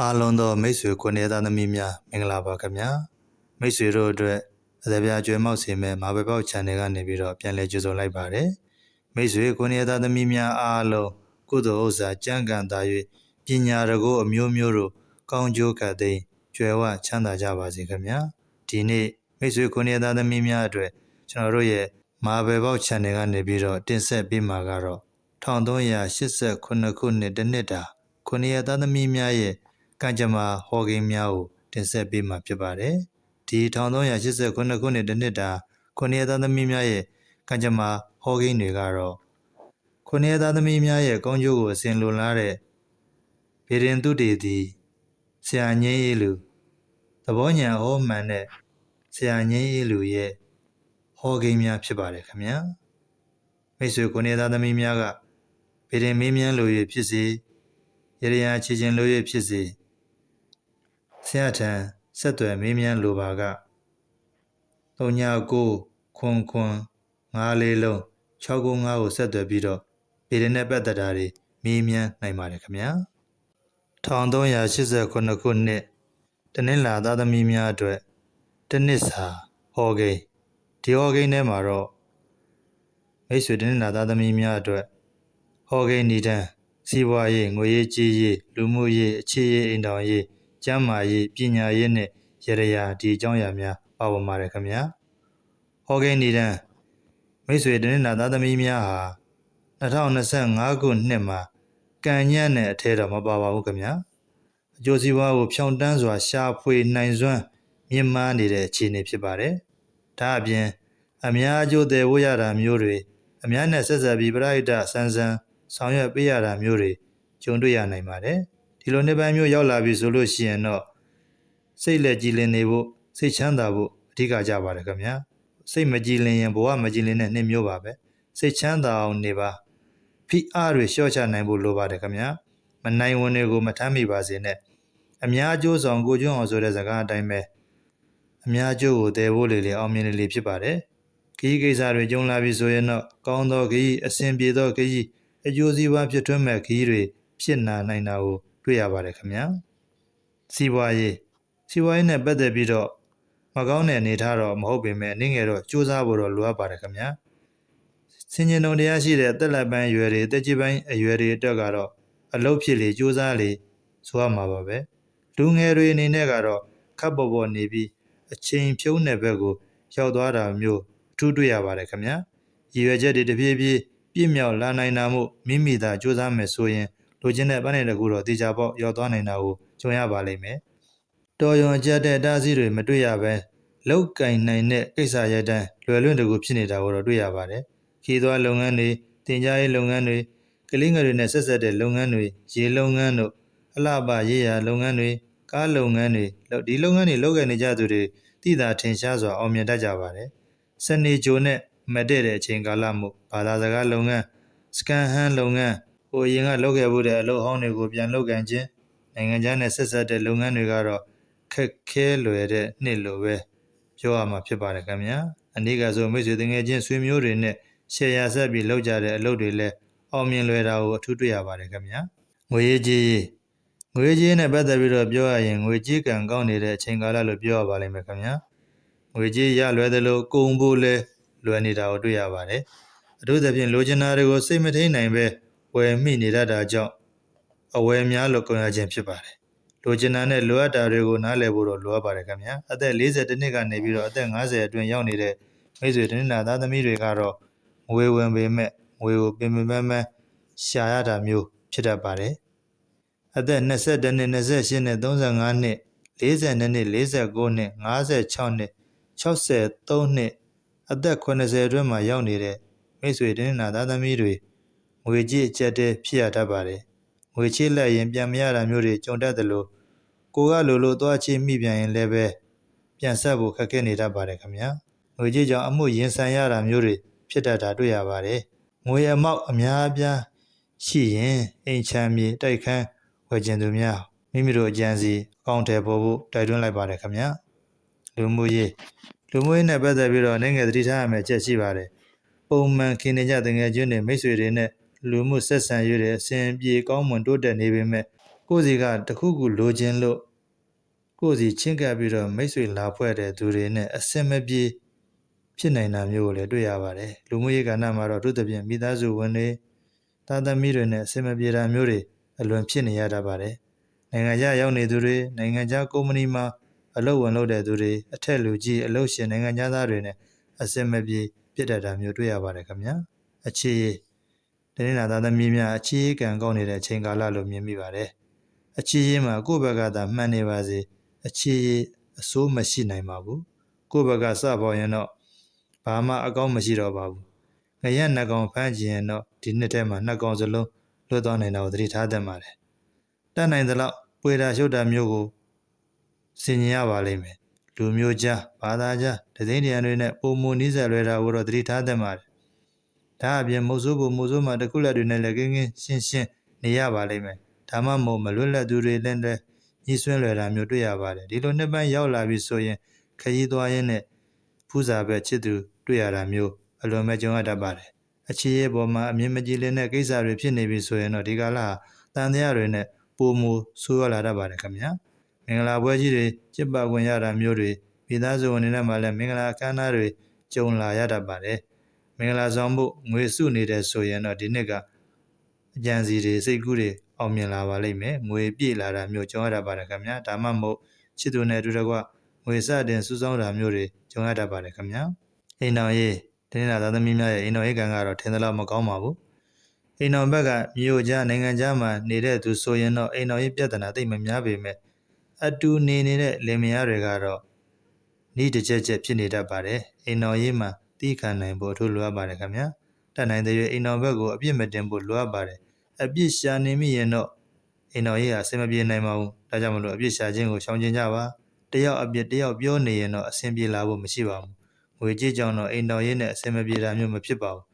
အားလုံးသောမိတ်ဆွေကိုယ်နေသားသမီးများမင်္ဂလာပါခင်ဗျာမိတ်ဆွေတို့အတွက်အသက်ပြားကျွဲမောက်စေမဲ့မာဘပေါက် channel ကနေပြီးတော့ပြန်လည်ကြိုဆိုလိုက်ပါတယ်မိတ်ဆွေကိုယ်နေသားသမီးများအားလုံးကုသိုလ်ဥစ္စာကြံ့ကန်သာ၍ပညာတကိုအမျိုးမျိုးတို့ကောင်းကျိုးကပ်သိမ်းကျွယ်ဝချမ်းသာကြပါစေခင်ဗျာဒီနေ့မိတ်ဆွေကိုယ်နေသားသမီးများအတွက်ကျွန်တော်တို့ရဲ့မာဘပေါက် channel ကနေပြီးတော့တင်ဆက်ပေးမှာကတော့1389ခုနှစ်တနှစ်တာခုနှစ်ရသားသမီးများရဲ့ ကံကြမ္မာဟော်ဂိမ်းများကိုတင်ဆက်ပေးမှာဖြစ်ပါတယ်။ဒီ1389ခုနှစ်တနှစ်တာခုနှစ်ရသားသမီးများရဲ့ကံကြမ္မာဟော်ဂိမ်းတွေကတော့ခုနှစ်ရသားသမီးများရဲ့ကောင်းကျိုးကိုအစဉ်လိုလားတဲ့ဗေဒင်တုတေသည်ဆရာငင်းအေးလူသဘောညာဟောမှန်တဲ့ဆရာငင်းအေးလူရဲ့ဟော်ဂိမ်းများဖြစ်ပါတယ်ခင်ဗျာ။မိတ်ဆွေကိုနေသားသမီးများကဗေဒင်မင်းမြန်းလိုရဖြစ်စေရရယာချီချင်းလိုရဖြစ်စေ ဆရာထံဆက်သွယ်မင်းမြန်းလိုပါက39ခွန်ခွန်9လေးလုံး695ကိုဆက်သွယ်ပြီးတော့ဗေဒင်နဲ့ပတ်သက်တာတွေမင်းမြန်းနိုင်ပါတယ်ခင်ဗျာ1389ခုနှစ်တနင်္လာသားသမီးများအတွက်တနစ်စာဟောကိန်းဒီဟောကိန်းထဲမှာတော့မိတ်ဆွေတနင်္လာသားသမီးများအတွက်ဟောကိန်းဤတန်းစီးပွားရေးငွေရေးကြေးရေးလူမှုရေးအခြေရေးအိမ်တော်ရေး ကျန်းမာရေးပညာရေးနဲ့ရရရာဒီအကြောင်းအရာများပါဝင်ပါတယ်ခင်ဗျာဟောကိန်းဤတန်းမိတ်ဆွေတနင်္လာသားသမီးများဟာ2025ခုနှစ်မှာကံညံ့တဲ့အထဲတော့မပါပါဘူးခင်ဗျာအကျိုးစီးပွားကိုဖြောင်းတန်းစွာရှာဖွေနိုင်စွမ်းမြင့်မားနေတဲ့အခြေအနေဖြစ်ပါတယ်ဒါအပြင်အများအကျိုးတယ်ဝရတာမျိုးတွေအများနဲ့ဆက်ဆက်ပြီးပရိဒတ်ဆန်းဆန်းဆောင်ရွက်ပေးရတာမျိုးတွေကြုံတွေ့ရနိုင်ပါတယ် ဒီလိုနှစ်ပိုင်းမျိုးရောက်လာပြီဆိုလို့ရှိရင်တော့စိတ်လက်ကြည်လင်နေဖို့စိတ်ချမ်းသာဖို့အဓိကကြပါတယ်ခင်ဗျာစိတ်မကြည်လင်ရင်ဘဝမကြည်လင်တဲ့နှစ်မျိုးပါပဲစိတ်ချမ်းသာအောင်နေပါဖိအားတွေလျှော့ချနိုင်ဖို့လိုပါတယ်ခင်ဗျာမနိုင်ဝင်တွေကိုမထမ်းမိပါစေနဲ့အများအကျိုးဆောင်ကိုကျွန်းအောင်ဆိုတဲ့စကားအတိုင်းပဲအများအကျိုးကိုတည်ဖို့လေလေအောင်မြင်လေလေဖြစ်ပါတယ်ခီးကိစ္စတွေကြုံလာပြီဆိုရင်တော့ကောင်းသောခီးအစဉ်ပြေသောခီးအကျိုးစီးပွားဖြစ်ထွန်းမဲ့ခီးတွေဖြစ်နာနိုင်တာကို တွေ့ရပါတယ်ခင်ဗျာစီးပွားရေးစီးပွားရေးနဲ့ပတ်သက်ပြီးတော့မကောင်းတဲ့အနေထားတော့မဟုတ်ပေမဲ့နေငယ်တော့စူးစမ်းဖို့တော့လိုအပ်ပါတယ်ခင်ဗျာစင်ကျင်တုံတရားရှိတဲ့တက်လက်ပိုင်းအရွယ်တွေတက်ကြီးပိုင်းအရွယ်တွေအတွက်ကတော့အလုပ်ဖြစ်လေစူးစမ်းလေဆိုရမှာပါပဲလူငယ်တွေအနေနဲ့ကတော့ခပ်ပေါ်ပေါ်နေပြီးအချိန်ဖြုံးတဲ့ဘက်ကိုရောက်သွားတာမျိုးအထူးတွေ့ရပါတယ်ခင်ဗျာရည်ရွယ်ချက်တွေတပြေးပြေးပြည့်မြောက်လာနိုင်တာမို့မိမိသာစူးစမ်းမယ်ဆိုရင် လိုချင်တဲ့ပန်းနယ်တစ်ခုတော့တေချာပေါက်ရောက်သွားနိုင်တာကိုကြုံရပါလိမ့်မယ်တော်ရုံကြက်တဲ့တားဆီးတွေမတွေ့ရဘဲလောက်ကင်နိုင်တဲ့ကိစ္စရတဲ့လွယ်လွင့်တကူဖြစ်နေတာကိုတော့တွေ့ရပါတယ်ခီးသွားလုပ်ငန်းတွေတင်ကြားရေးလုပ်ငန်းတွေကလေးငယ်တွေနဲ့ဆက်ဆက်တဲ့လုပ်ငန်းတွေရေလုပ်ငန်းတို့အလှပရေးရာလုပ်ငန်းတွေကားလုပ်ငန်းတွေဒီလုပ်ငန်းတွေလုပ်ကိုင်နေကြသူတွေတိတာထင်ရှားစွာအောင်မြင်တတ်ကြပါတယ်စနေဂျိုနဲ့မတည့်တဲ့အချိန်ကာလမှုဘာသာစကားလုပ်ငန်းစကန်ဟန်လုပ်ငန်း ကိုအရင်ကလုပ်ခဲ့မှုတဲ့အလုပ်ဟောင်းတွေကိုပြန်လုပ်ကန်ခြင်းနိုင်ငံခြားနဲ့ဆက်ဆက်တဲ့လုပ်ငန်းတွေကတော့ခက်ခဲလွယ်တဲ့နှစ်လိုပဲပြောရမှာဖြစ်ပါတယ်ခင်ဗျာအနည်းကဆိုမိတ်ဆွေတငယ်ချင်းဆွေမျိုးတွေနဲ့ရှယ်ယာဆက်ပြီးလုပ်ကြတဲ့အလုပ်တွေလည်းအောင်မြင်လွယ်တာကိုအထူးတွေ့ရပါတယ်ခင်ဗျာငွေရေးကြေးရေးငွေကြေးနဲ့ပတ်သက်ပြီးတော့ပြောရရင်ငွေကြေးကံကောင်းနေတဲ့အချိန်ကာလလို့ပြောရပါလိမ့်မယ်ခင်ဗျာငွေကြေးရလွယ်သလိုကုန်ဖို့လဲလွယ်နေတာကိုတွေ့ရပါတယ်အထူးသဖြင့်လိုချင်တာတွေကိုစိတ်မထိန်နိုင်ပဲ ဝယ်မိနေတတ်တာကြောင့်အဝယ်များလို့ကုန်ရခြင်းဖြစ်ပါတယ်လိုချင်တာနဲ့လိုအပ်တာတွေကိုနားလည်ဖို့တော့လိုအပ်ပါတယ်ခင်ဗျာအသက်40နှစ်ကနေပြီးတော့အသက်50အတွင်းရောက်နေတဲ့မိတ်ဆွေတင်းနာသားသမီးတွေကတော့ငွေဝင်ပေမဲ့ငွေကိုပင်ပင်ပန်းပန်းရှာရတာမျိုးဖြစ်တတ်ပါတယ်အသက်22နှစ်28နှစ်35နှစ်42နှစ်49နှစ်56နှစ်63နှစ်အသက်80အတွင်းမှာရောက်နေတဲ့မိတ်ဆွေတင်းနာသားသမီးတွေ ငွေကြေးအကျက်တဲဖြစ်ရတတ်ပါတယ်ငွေချေးလက်ရင်ပြန်မရတာမျိုးတွေကြုံတတ်တယ်လို့ကိုကလိုလိုသွားချေးမိပြန်ရင်လည်းပဲပြန်ဆက်ဖို့ခက်ခဲနေတတ်ပါတယ်ခင်ဗျာငွေကြေးကြောင့်အမှုရင်ဆိုင်ရတာမျိုးတွေဖြစ်တတ်တာတွေ့ရပါတယ်ငွေအမောက်အများအပြားရှိရင်အိမ်ချမ်းမြေတိုက်ခန်းဝယ်ကျင်သူများမိမိတို့အကြံစီအကောင့်ထဲပေါ်ဖို့တိုက်တွန်းလိုက်ပါတယ်ခင်ဗျာလူမှုရေးလူမှုရေးနဲ့ပတ်သက်ပြီးတော့နိုင်ငံသတိထားရမယ့်ချက်ရှိပါတယ်ပုံမှန်ခင်နေကြတငယ်ချင်းတွေမိတ်ဆွေတွေနဲ့ လူမှုဆက်ဆံရေးတွေအစဉ်ပြေကောင်းမွန်တိုးတက်နေပေမဲ့ကိုယ့်စီကတခုခုလိုချင်လို့ကိုယ့်စီချင်းကပ်ပြီးတော့မိတ်ဆွေလာဖွဲ့တဲ့သူတွေနဲ့အစင်မပြေဖြစ်နိုင်တာမျိုးကိုလည်းတွေ့ရပါတယ်လူမှုရေးကဏ္ဍမှာတော့အထူးသဖြင့်မိသားစုဝင်တွေသားသမီးတွေနဲ့အစင်မပြေတာမျိုးတွေအလွန်ဖြစ်နေရတတ်ပါတယ်နိုင်ငံခြားရောက်နေသူတွေနိုင်ငံခြားကုမ္ပဏီမှာအလုပ်ဝင်လုပ်တဲ့သူတွေအထက်လူကြီးအလုပ်ရှင်နိုင်ငံခြားသားတွေနဲ့အစင်မပြေဖြစ်တတ်တာမျိုးတွေ့ရပါတယ်ခင်ဗျာအခြေ ရေးတနင်္လာသားသမီးများအခြေရေးကံကောင်းနေတဲ့အချိန်ကာလလို့မြင်မိပါတယ်။အခြေရေးမှာကိုယ့်ဘက်ကသာမှန်နေပါစေအခြေရေးအစိုးမရှိနိုင်ပါဘူး။ကိုယ့်ဘက်ကစပေါ်ရင်တော့ဘာမှအကောင်းမရှိတော့ပါဘူး။ငရက်နှကောင်ဖမ်းကြည့်ရင်တော့ဒီနှစ်ထဲမှာနှကောင်စလုံးလွတ်သွားနိုင်တာကိုသတိထားသင့်ပါတယ်။တတ်နိုင်သလောက်ပွေတာရှုပ်တာမျိုးကိုစင်ញင်ရပါလိမ့်မယ်။လူမျိုးကြားဘာသာကြားဒသိန်းတရံတွေနဲ့ပုံမူနီးစပ်လွဲတာကိုတော့သတိထားသင့်ပါတယ်။ ဒါအပြင်မုတ်ဆိုးဖို့မုတ်ဆိုးမှာတစ်ခုလက်တွေနဲ့လည်းကင်းကင်းရှင်းရှင်းနေရပါလိမ့်မယ်။ဒါမှမဟုတ်မလွတ်လပ်သူတွေလည်းလည်းညှိဆွင်းလွယ်တာမျိုးတွေ့ရပါတယ်။ဒီလိုနှစ်ပိုင်းရောက်လာပြီဆိုရင်ခရီးသွားရင်းနဲ့ဖူးစာပဲချစ်သူတွေ့ရတာမျိုးအလွန်မဲ့ကြုံရတတ်ပါတယ်။အခြေရေးပေါ်မှာအမြင်မကြည်လင်တဲ့ကိစ္စတွေဖြစ်နေပြီဆိုရင်တော့ဒီကာလဟာတန်တရားတွေနဲ့ပုံမူဆိုးရလာတတ်ပါတယ်ခင်ဗျာ။မင်္ဂလာပွဲကြီးတွေကျစ်ပခွင့်ရတာမျိုးတွေမိသားစုဝင်တွေနဲ့မှလည်းမင်္ဂလာအခမ်းအနားတွေကြုံလာရတတ်ပါတယ်။ မင်္ဂလာဆောင်ဖို့ငွေစုနေတယ်ဆိုရင်တော့ဒီနှစ်ကအကြံစီတွေစိတ်ကူးတွေအောင်မြင်လာပါလိမ့်မယ်ငွေပြည့်လာတာမျိုးကြုံရတတ်ပါတယ်ခင်ဗျာဒါမှမဟုတ်ချစ်သူနဲ့အတူတကွငွေစတင်စုဆောင်းတာမျိုးတွေကြုံရတတ်ပါတယ်ခင်ဗျာအိမ်တော်ရေးတင်းနာသားသမီးများရဲ့အိမ်တော်ရေးကံကတော့ထင်သလောက်မကောင်းပါဘူးအိမ်တော်ဘက်ကမြို့ကြားနိုင်ငံခြားမှာနေတဲ့သူဆိုရင်တော့အိမ်တော်ရေးပြဿနာသိမ့်မများပေမဲ့အတူနေနေတဲ့လင်မယားတွေကတော့ဤတစ်ချက်ချက်ဖြစ်နေတတ်ပါတယ်အိမ်တော်ရေးမှာ တီးခံနိုင်ဖို့အထူးလိုအပ်ပါတယ်ခင်ဗျာတတ်နိုင်တဲ့၍အိမ်တော်ဘက်ကိုအပြစ်မတင်ဖို့လိုအပ်ပါတယ်အပြစ်ရှာနေမိရင်တော့အိမ်တော်ရေးဟာအဆင်မပြေနိုင်ပါဘူးဒါကြောင့်မလို့အပြစ်ရှာခြင်းကိုရှောင်ကျဉ်ကြပါတယောက်အပြစ်တယောက်ပြောနေရင်တော့အဆင်ပြေလာဖို့မရှိပါဘူးငွေကြေးကြောင့်တော့အိမ်တော်ရေးနဲ့အဆင်မပြေတာမျိုးမဖြစ်ပါဘူး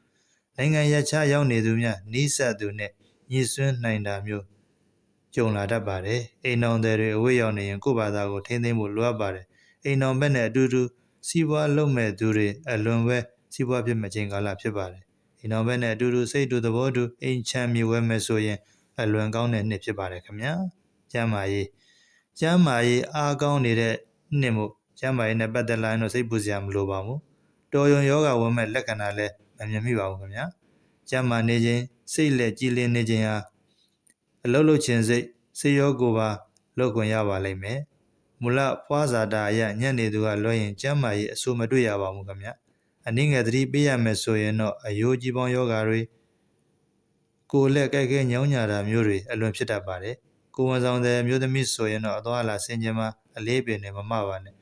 နိုင်ငံရခြားရောက်နေသူများနီးစပ်သူနဲ့ညှိစွန်းနိုင်တာမျိုးကြုံလာတတ်ပါတယ်အိမ်တော်တွေအဝေးရောက်နေရင်ကိုယ့်ဘာသာကိုထိန်းသိမ်းဖို့လိုအပ်ပါတယ်အိမ်တော်ဘက်နဲ့အတူတူ စီးပွားလုပ်မဲ့သူတွေအလွန်ပဲစီးပွားဖြစ်မဲ့ချိန်ကာလဖြစ်ပါတယ်အိမ်တော်ဘက်နဲ့အတူတူစိတ်တူသဘောတူအိမ်ချမ်းမြေဝဲမဲ့ဆိုရင်အလွန်ကောင်းတဲ့နှစ်ဖြစ်ပါတယ်ခင်ဗျာကျမ်းမာရေးကျမ်းမာရေးအားကောင်းနေတဲ့နှစ်မို့ကျမ်းမာရေးနဲ့ပတ်သက်လာရင်တော့စိတ်ပူစရာမလိုပါဘူးတော်ရုံယောဂဝင်မဲ့လက္ခဏာလည်းမမြင်မိပါဘူးခင်ဗျာကျမ်းမာနေခြင်းစိတ်လက်ကြည်လင်နေခြင်းဟာအလုံးလုံးခြင်းစိတ်စေရောကိုယ်ပါလောက်ခွင့်ရပါလိမ့်မယ် မူလဖွာဇာတာအရညံ့နေသူကလွှဲရင်ကျမ်းမာရေးအဆိုးမတွေ့ရပါဘူးခင်ဗျာအနည်းငယ်သတိပေးရမယ်ဆိုရင်တော့အယိုးကြီးပေါင်းယောဂါတွေကိုယ်လက်ကြိုက်ခဲညောင်းညာတာမျိုးတွေအလွန်ဖြစ်တတ်ပါတယ်ကိုယ်ဝန်ဆောင်တဲ့မျိုးသမီးဆိုရင်တော့အသွားအလာဆင်ခြင်မှာအလေးပင်နဲ့မမပါနဲ့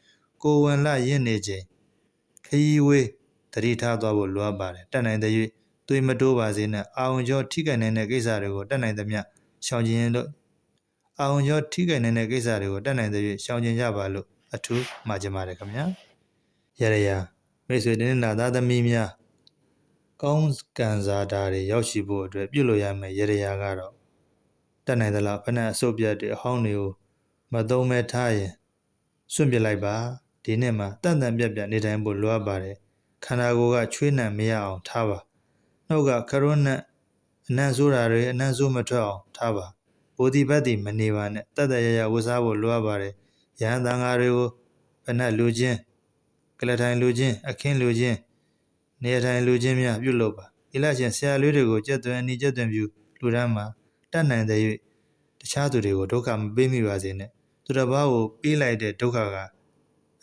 ကိုယ်ဝန်လရင့်နေချိန်ခရီးဝေးသတိထားသွားဖို့လိုအပ်ပါတယ်တက်နိုင်တဲ့၍သွေးမတိုးပါစေနဲ့အာဝန်ကျော်ထိခိုက်နိုင်တဲ့ကိစ္စတွေကိုတက်နိုင်သမျှရှောင်ကျဉ်ရင်တော့ အာဝန်ကျော်ထိခိုက်နိုင်တဲ့ကိစ္စတွေကိုတက်နိုင်တဲ့၍ရှောင်ကျဉ်ကြပါလို့အထူးမှာချင်ပါတယ်ခင်ဗျာရရရမိတ်ဆွေတင်းနာသားသမီးများကောင်းကံစားတာတွေရောက်ရှိဖို့အတွက်ပြုလုပ်ရမယ့်ရရကတော့တက်နိုင်သလားဖက်နဲ့အစုပ်ပြတ်တွေအဟောင်းတွေကိုမသုံးမဲ့ထားရင်စွန့်ပစ်လိုက်ပါဒီနေ့မှာတန်တန်ပြက်ပြက်နေထိုင်ဖို့လိုအပ်ပါတယ်ခန္ဓာကိုယ်ကချွေးနှံမရအောင်ထားပါနှုတ်ကခရွန်းနဲ့အနံ့ဆိုးတာတွေအနံ့ဆိုးမထွက်အောင်ထားပါ ဘိုဒီဘတ်ဒီမနေပါနဲ့တတ်တရရဝစားဖို့လိုအပ်ပါတယ်ရဟန်းသံဃာတွေကိုဖက်နဲ့လူချင်းကလထိုင်လူချင်းအခင်းလူချင်းနေထိုင်လူချင်းများပြုလုပ်ပါဒီလချင်းဆရာလေးတွေကိုကြက်သွင်းအနီးကြက်သွင်းပြုလူတန်းမှာတတ်နိုင်တဲ့၍တခြားသူတွေကိုဒုက္ခမပေးမိပါစေနဲ့သူတစ်ပါးကိုပေးလိုက်တဲ့ဒုက္ခက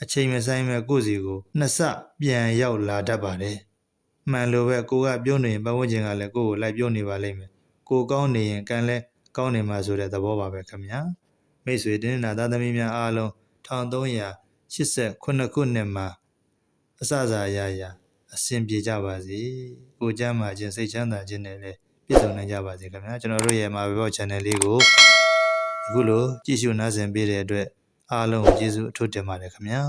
အချိန်မဆိုင်မဲ့ကိုယ့်စီကိုနှစ်ဆပြန်ရောက်လာတတ်ပါတယ်မှန်လို့ပဲကိုကပြောနေရင်ပတ်ဝန်းကျင်ကလည်းကိုယ့်ကိုလိုက်ပြောနေပါလိမ့်မယ်ကိုကောင်းနေရင်ကံလည်း ကောင်းနေမှာဆိုတဲ့သဘောပါပဲခင်ဗျာမိတ်ဆွေတင်းနာသားသမီးများအားလုံး1389ခုနှစ်မှာအစစာရရအဆင်ပြေကြပါစေကိုကြမ်းမာခြင်းစိတ်ချမ်းသာခြင်းနဲ့လည်းပြည့်စုံနိုင်ကြပါစေခင်ဗျာကျွန်တော်တို့ရဲ့မှာဘော channel လေးကိုအခုလိုကြည့်ရှုနားဆင်ပေးတဲ့အတွက်အားလုံးကျေးဇူးအထူးတင်ပါတယ်ခင်ဗျာ